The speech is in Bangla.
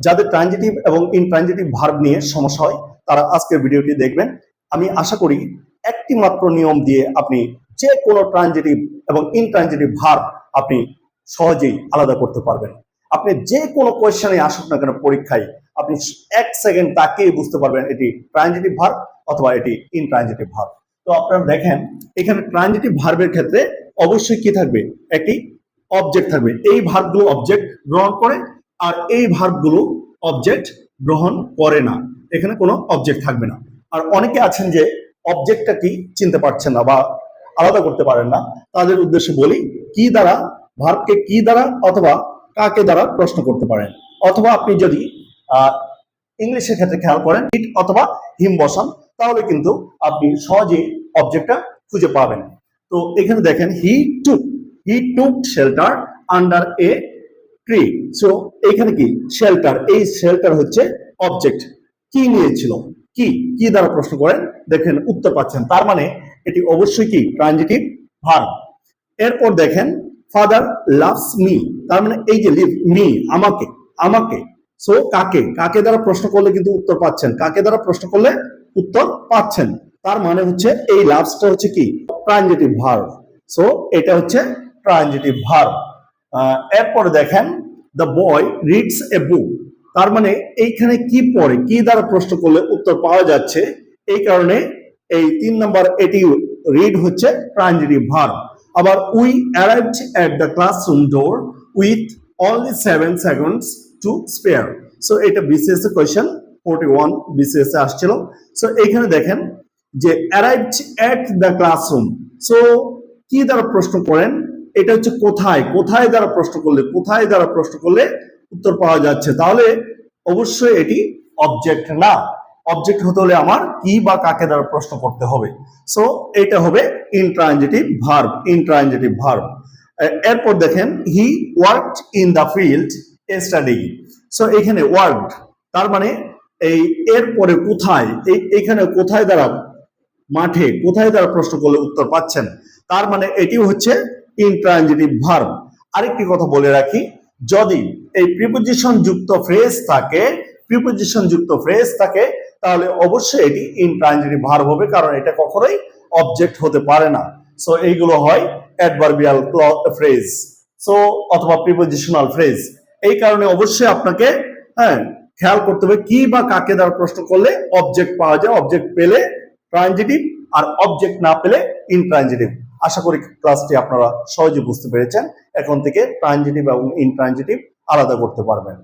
যাদের ট্রানজিটিভ এবং ইনট্রানজিটিভ ভার্ব নিয়ে সমস্যা হয়, তারা আজকের ভিডিওটি দেখবেন। আমি আশা করি একটি মাত্র নিয়ম দিয়ে আপনি যে কোনো ট্রানজিটিভ এবং ইনট্রানজিটিভ ভার্ব আপনি সহজেই আলাদা করতে পারবেন। আপনি যে কোনো কোয়েশ্চেনে আসুক না কেন পরীক্ষায়, আপনি এক সেকেন্ড তাকেই বুঝতে পারবেন এটি ট্রানজিটিভ ভার্ব অথবা এটি ইনট্রানজিটিভ ভার্ব তো আপনারা দেখেন, এখানে ট্রানজিটিভ ভার্বের ক্ষেত্রে অবশ্যই কি থাকবে? একটি অবজেক্ট থাকবে। এই ভার্বগুলো অবজেক্ট গ্রহণ করে আর এই ভার্বগুলো অবজেক্ট গ্রহণ করে না। এখানে কোনো অবজেক্ট থাকবে না। আর অনেকে আছেন যে অবজেক্টটা কি চিনতে পারছেন না বা আলাদা করতে পারেন না। তাদের উদ্দেশ্যে বলি, কি দ্বারা ভার্বকে কি দ্বারা অথবা কাকে দ্বারা প্রশ্ন করতে পারেন? অথবা আপনি যদি ইংলিশের ক্ষেত্রে খেয়াল করেন ইট অথবা হিম বসান, তাহলে কিন্তু আপনি সহজেই অবজেক্টটা খুঁজে পাবেন। তো এখানে দেখেন he took he took shelter under a tree so এখানে কি? শেল্টার এই শেল্টার হচ্ছে অবজেক্ট কি নিয়েছিল? কি? কি দ্বারা প্রশ্ন করেন? দেখেন, উত্তর পাচ্ছেন। তার মানে এটি অবশ্যই কি? ট্রানজিটিভ ভার্ব এরপর দেখেন ফাদার লাভস মি তার মানে এই যে লিভ মি আমাকে আমাকে। সো কাকে? কাকে দ্বারা প্রশ্ন করলে কিন্তু উত্তর পাচ্ছেন? কাকে দ্বারা প্রশ্ন করলে উত্তর পাচ্ছেন? তার মানে হচ্ছে, এই লাভসটা হচ্ছে কি? ট্রানজিটিভ ভার্ব সো এটা হচ্ছে ট্রানজিটিভ ভার্ব এরপরে দেখেন দ্য বয় রিডস এ বুক তার মানে এইখানে কি পড়ে, কি দ্বারা প্রশ্ন করলে উত্তর পাওয়া যাচ্ছে? এই কারণে এই তিন নম্বর এটি রিড হচ্ছে ট্রানজিটিভ ভার্ব আবার we arrived at the classroom door with only seven seconds to spare so এটা বিসিএস এর কোয়েশ্চেন ফোর্টি ওয়ান বিসিএস আসছিল। সো এইখানে দেখেন যে arrived at the classroom so কি দ্বারা প্রশ্ন করেন? এটা হচ্ছে কোথায়? কোথায় দ্বারা প্রশ্ন করলে? কোথায় দ্বারা প্রশ্ন করলে উত্তর পাওয়া যাচ্ছে? তাহলে অবশ্যই এটি অবজেক্ট না। অবজেক্ট হতে হলে আমার কি বা কাকে দ্বারা প্রশ্ন করতে হবে? সো এটা হবে ইনট্রানজিটিভ ভার্ব ইনট্রানজিটিভ ভার্ব এরপর দেখেন he work in the field study so এখানে ওয়ার্ক তার মানে এই এরপরে কোথায়, এই, এখানে কোথায় দ্বারা মাঠে, কোথায় দ্বারা প্রশ্ন করলে উত্তর পাচ্ছেন? তার মানে এটি হচ্ছে ইনট্রানজিটিভ ভার্ব আরেকটি কথা বলে রাখি, যদি এই প্রিপোজিশন যুক্ত ফ্রেজ থাকে প্রিপোজিশন যুক্ত ফ্রেজ থাকে, তাহলে অবশ্যই এটি ইনট্রানজিটিভ ভার্ব হবে, কারণ এটা কখনোই অবজেক্ট হতে পারে না। সো এইগুলো হয় অ্যাডভার্বিয়াল ফ্রেজ সো অথবা প্রিপোজিশনাল ফ্রেজ এই কারণে অবশ্যই আপনাকে হ্যাঁ খেয়াল করতে হবে কি বা কাকে দ্বারা প্রশ্ন করলে অবজেক্ট পাওয়া যায় অবজেক্ট পেলে ট্রানজিটিভ আর অবজেক্ট না পেলে ইনট্রানজিটিভ আশা করি ক্লাসটি আপনারা সহজে বুঝতে পেরেছেন। এখন থেকে ট্রানজিটিভ এবং ইনট্রানজিটিভ আলাদা করতে পারবেন।